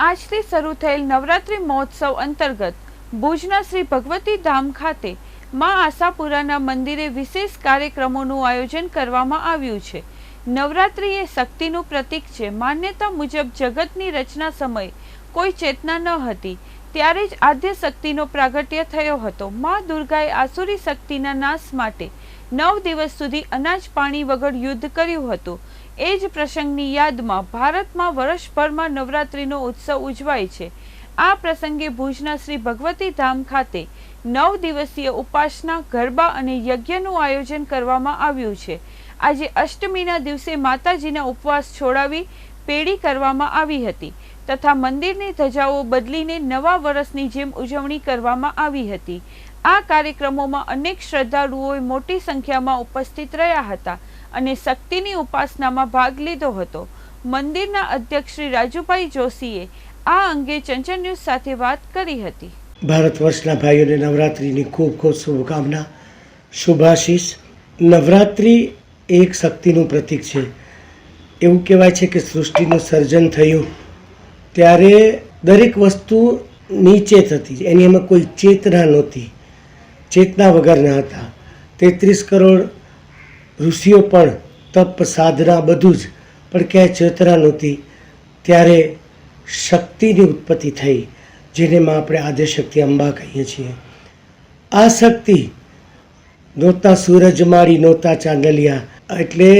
આજથી શરૂ થયેલ નવરાત્રિ મહોત્સવ અંતર્ગત ભુજના શ્રી ભગવતી ધામ ખાતે મા આશાપુરાના મંદિરે વિશેષ કાર્યક્રમોનું આયોજન કરવામાં આવ્યું છે. નવરાત્રિ એ શક્તિનું પ્રતીક છે. માન્યતા મુજબ જગતની રચના સમયે કોઈ ચેતના ન હતી. ત્યારે જ આદ્ય શક્તિનો પ્રાગટ્ય થયો હતો. મા દુર્ગાએ આસુરી શક્તિના નાશ માટે નવ દિવસ સુધી અનાજ પાણી વગર યુદ્ધ કર્યું હતું. એ જ પ્રસંગની યાદમાં ભારતમાં વર્ષભરમાં નવરાત્રિનો ઉત્સવ ઉજવાય છે. આ પ્રસંગે ભુજના શ્રી ભગવતી ધામ ખાતે નવ દિવસીય ઉપાસના, ગરબા અને યજ્ઞનું આયોજન કરવામાં આવ્યું છે. આજે અષ્ટમીના દિવસે માતાજીના ઉપવાસ છોડાવી પેડી કરવામાં આવી હતી તથા મંદિરની ધજાઓ બદલીને નવા વર્ષની જેમ ઉજવણી કરવામાં આવી હતી. આ કાર્યક્રમોમાં અનેક શ્રદ્ધાળુઓએ મોટી સંખ્યામાં ઉપસ્થિત રહ્યા હતા અને શક્તિની ઉપાસનામાં ભાગ લીધો હતો. મંદિરના અધ્યક્ષ શ્રી રાજુભાઈ જોશીએ આ અંગે ચંચલ ન્યૂઝ સાથે વાત કરી હતી. ભારત વર્ષના ભાઈઓને નવરાત્રિની ખૂબ ખૂબ શુભકામના, શુભાશીષ. નવરાત્રિ એક શક્તિનું પ્રતીક છે. એવું કહેવાય છે કે સૃષ્ટિનું સર્જન થયું ત્યારે દરેક વસ્તુ નીચે થતી, એની એમાં કોઈ ચેતના નહોતી. ચેતના વગરના હતા. તેત્રીસ કરોડ ઋષિઓ પણ તપ, સાધના બધું જ, પણ ક્યાંય ચેતના નહોતી. ત્યારે શક્તિની ઉત્પત્તિ થઈ જેનેમાં આપણે આદ્યશક્તિ અંબા કહીએ છીએ. આ શક્તિ નહોતા સૂરજમાળી, નહોતા ચાંદલિયા, એટલે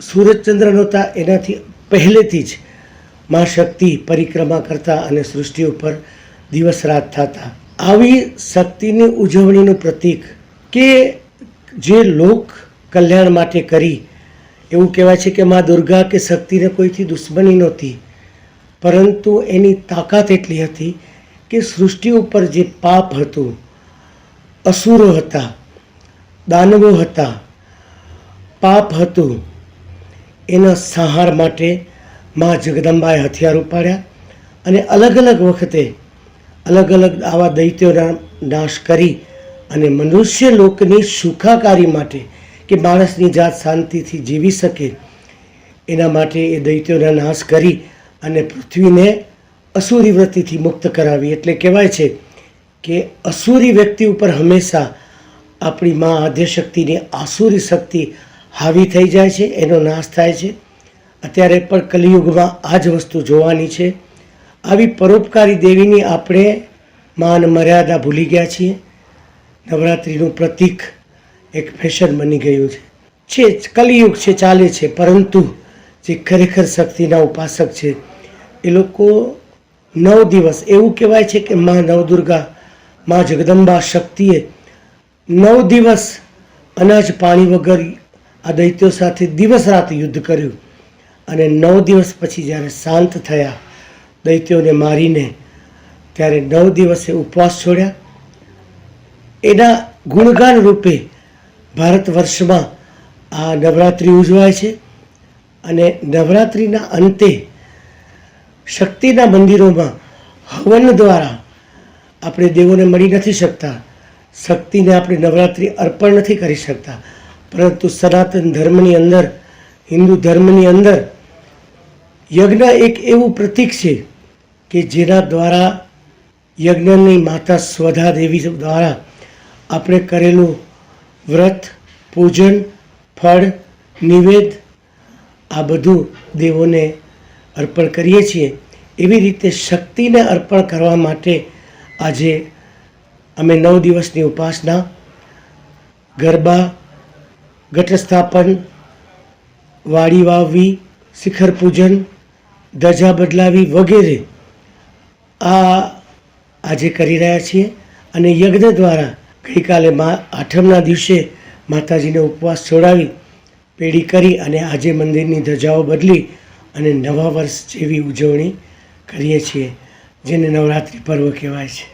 સૂરજચંદ્ર નહોતા, એનાથી પહેલેથી જ મા શક્તિ પરિક્રમા કરતા અને સૃષ્ટિ ઉપર દિવસ રાત થતા. આવી શક્તિની ઉજવણીનું પ્રતીક કે જે લોક કલ્યાણ માટે કરી. એવું કહેવાય છે કે મા દુર્ગા કે શક્તિને કોઈથી દુશ્મની નહોતી. પરંતુ એની તાકાત એટલી હતી કે સૃષ્ટિ ઉપર જે પાપ હતું, અસુરો હતા, દાનવો હતા, પાપ હતું, એના સંહાર માટે મા જગદંબાએ હથિયાર ઉપાડ્યા અને અલગ અલગ વખતે અલગ અલગ આવા દૈત્યોના નાશ કરી અને મનુષ્ય લોકની સુખાકારી માટે કે માણસની જાત શાંતિથી જીવી શકે, એના માટે એ દૈત્યોના નાશ કરી અને પૃથ્વીને અસુરી વૃત્તિથી મુક્ત કરાવી. એટલે કહેવાય છે કે અસુરી વ્યક્તિ ઉપર હંમેશા આપણી મા આદ્યશક્તિની આસુરી શક્તિ હાવી થઈ જાય છે, એનો નાશ થાય છે. અત્યારે પણ કલિયુગમાં આ જ વસ્તુ જોવાની છે. આવી પરોપકારી દેવીની આપણે માન મર્યાદા ભૂલી ગયા છીએ. નવરાત્રિનું પ્રતીક એક ફેશન બની ગયું છે. છે, કલિયુગ છે, ચાલે છે, પરંતુ જે ખરેખર શક્તિના ઉપાસક છે, એ લોકો નવ દિવસ, એવું કહેવાય છે કે મા નવદુર્ગા, મા જગદંબા શક્તિએ નવ દિવસ અનાજ પાણી વગર આ દૈત્યો સાથે દિવસ રાત યુદ્ધ કર્યું અને નવ દિવસ પછી જ્યારે શાંત થયા દૈત્યોને મારીને ત્યારે નવ દિવસે ઉપવાસ છોડ્યા. એના ગુણગાન રૂપે ભારત વર્ષમાં આ નવરાત્રિ ઉજવાય છે અને નવરાત્રિના અંતે શક્તિના મંદિરોમાં હવન દ્વારા આપણે દેવોને મળી નથી શકતા. શક્તિને આપણે નવરાત્રિ અર્પણ નથી કરી શકતા. પરંતુ સનાતન ધર્મની અંદર, હિન્દુ ધર્મની અંદર યજ્ઞ એક એવું પ્રતીક છે કે જેના દ્વારા યજ્ઞની માતા સ્વધા દેવી દ્વારા આપણે કરેલું વ્રત, પૂજન, ફળ, નિવેદ, આ બધું દેવોને અર્પણ કરીએ છીએ. એવી રીતે શક્તિને અર્પણ કરવા માટે આજે અમે નવ દિવસની ઉપાસના, ગરબા, ઘટસ્થાપન, વાડી વાવવી, શિખર પૂજન, ધજા બદલાવી વગેરે આ આજે કરી રહ્યા છીએ અને યજ્ઞ દ્વારા ગઈકાલે મા આઠમના દિવસે માતાજીને ઉપવાસ છોડાવી પેઢી કરી અને આજે મંદિરની ધજાઓ બદલી અને નવા વર્ષ જેવી ઉજવણી કરીએ છીએ, જેને નવરાત્રિ પર્વ કહેવાય છે.